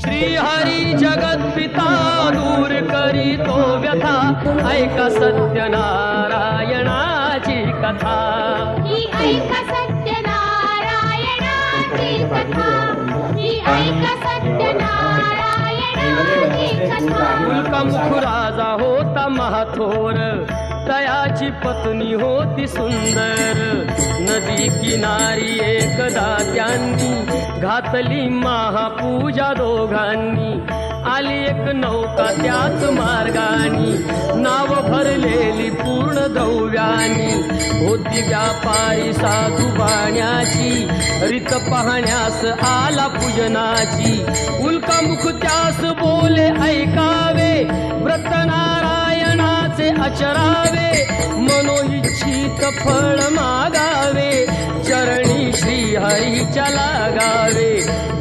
श्रीहरी जगत पिता दूर करी तो व्यथा. ऐका सत्यनारायणाची कथा. ही ऐक सत्यनारायणाची कथा. ही ऐक सत्यनारायणाची कथा. मुलकमुख राजा होता महाथोर. तयाची पत्नी होती सुंदर. नदी किनारी एकदा त्यांनी घातली महापूजा दोघांनी. आली एक नौका त्याच मार्गानी. नाव भरलेली पूर्ण द्रव्यानी होती व्यापारी साधू पाण्याची रित पाहण्यास आला पूजनाची. उल्कामुख त्यास बोले ऐकावे. व्रत नारायणाचे अचरावे. मनोइच्छित फळ मागा चरणी चला हरीच्या लागावे.